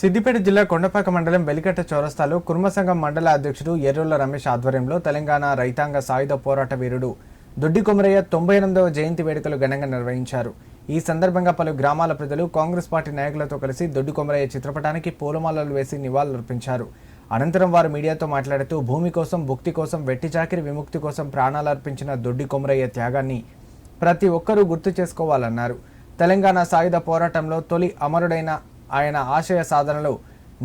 సిద్దిపేట జిల్లా కొండపాక మండలం వెలికట్ట చౌరస్తాలో కుర్మ సంఘం మండల అధ్యక్షుడు ఎర్రుల రమేష్ ఆధ్వర్యంలో తెలంగాణ రైతాంగ సాయుధ పోరాట వీరుడు దొడ్డి కొమరయ్య తొంభై ఎనిమిదవ జయంతి వేడుకలు ఘనంగా నిర్వహించారు. ఈ సందర్భంగా పలు గ్రామాల ప్రజలు కాంగ్రెస్ పార్టీ నాయకులతో కలిసి దొడ్డి కొమరయ్య చిత్రపటానికి పూలమాలలు వేసి నివాళులర్పించారు. అనంతరం వారు మీడియాతో మాట్లాడుతూ భూమి కోసం భుక్తి కోసం వెట్టి చాకిరి విముక్తి కోసం ప్రాణాలర్పించిన దొడ్డి కొమరయ్య త్యాగాన్ని ప్రతి ఒక్కరూ గుర్తు చేసుకోవాలన్నారు. తెలంగాణ సాయుధ పోరాటంలో తొలి అమరుడైన ఆయన ఆశయ సాధనలో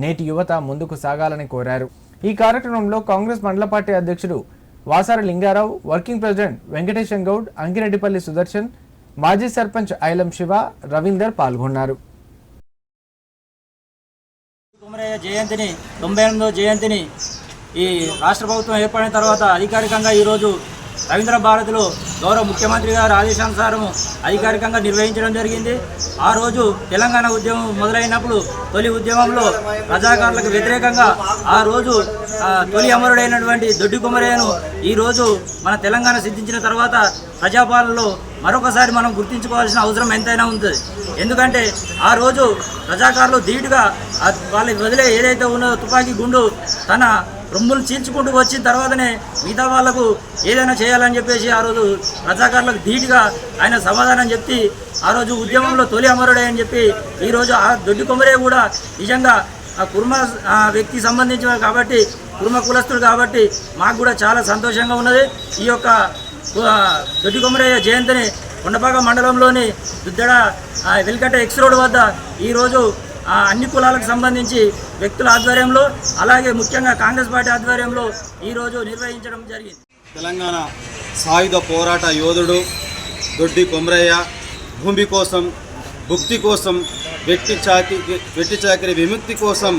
నేటి యువత ముందుకు సాగాలని కోరారు. ఈ కార్యక్రమంలో కాంగ్రెస్ మండల పార్టీ అధ్యక్షుడు వాసారి లింగారావు వర్కింగ్ ప్రెసిడెంట్ వెంకటేశం గౌడ్ అంకిరెడ్డిపల్లి సుదర్శన్ మాజీ సర్పంచ్ ఐలం శివ రవీందర్ పాల్గొన్నారు. కుమరయ్య జయంతిని తొంభై ఎనిమిదో జయంతిని ఈ రాష్ట్ర ప్రభుత్వం ఏర్పడిన తర్వాత అధికారికంగా ఈరోజు రవీంద్ర భారతిలో గౌరవ ముఖ్యమంత్రి గారు ఆదేశానుసారం అధికారికంగా నిర్వహించడం జరిగింది. ఆ రోజు తెలంగాణ ఉద్యమం మొదలైనప్పుడు తొలి ఉద్యమంలో ప్రజాకారులకు వ్యతిరేకంగా ఆ రోజు తొలి అమరుడైనటువంటి దొడ్డి కుమరయ్యను ఈరోజు మన తెలంగాణ సిద్ధించిన తర్వాత ప్రజాపాలనలో మరొకసారి మనం గుర్తించుకోవాల్సిన అవసరం ఎంతైనా ఉంటుంది ఎందుకంటే ఆ రోజు ప్రజాకారులు ధీటుగా వాళ్ళకి వాళ్ళ వదిలే ఏదైతే ఉన్నదో తుపాకీ గుండు తన రొమ్ములు చీల్చుకుంటూ వచ్చిన తర్వాతనే మిగతా వాళ్ళకు ఏదైనా చేయాలని చెప్పేసి ఆ రోజు రజాకారులకు ధీటుగా ఆయన సమాధానం చెప్పి ఆ రోజు ఉద్యమంలో తొలి అమరుడే అని చెప్పి ఈరోజు ఆ దొడ్డి కొమరే కూడా నిజంగా ఆ కుర్మ వ్యక్తి సంబంధించిన కాబట్టి కుర్మ కులస్తుడు కాబట్టి మాకు కూడా చాలా సంతోషంగా ఉన్నది. ఈ యొక్క దొడ్డి కొమరయ్య జయంతిని కొండపాక మండలంలోని దుద్దడ ఆ, ఎక్స్ రోడ్ వద్ద ఈరోజు అన్ని కులాలకు సంబంధించి వ్యక్తుల ఆధ్వర్యంలో అలాగే ముఖ్యంగా కాంగ్రెస్ పార్టీ ఆధ్వర్యంలో ఈరోజు నిర్వహించడం జరిగింది. తెలంగాణ సాయుధ పోరాట యోధుడు దొడ్డి కొమరయ్య భూమి కోసం భుక్తి కోసం వ్యక్తి చాకి వ్యక్తి చాకిరి విముక్తి కోసం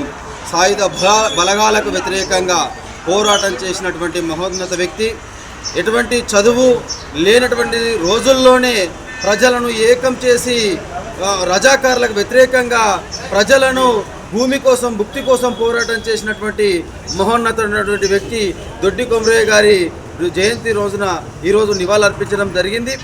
సాయుధ బల బలగాలకు వ్యతిరేకంగా పోరాటం చేసినటువంటి మహోన్నత వ్యక్తి. ఎటువంటి చదువు లేనటువంటి రోజుల్లోనే ప్రజలను ఏకం చేసి రజాకారులకు వ్యతిరేకంగా ప్రజలను భూమి కోసం భుక్తి కోసం పోరాటం చేసినటువంటి మహోన్నతమైనటువంటి వ్యక్తి దొడ్డి కొమరయ్య గారి జయంతి రోజున ఈరోజు నివాళులర్పించడం జరిగింది.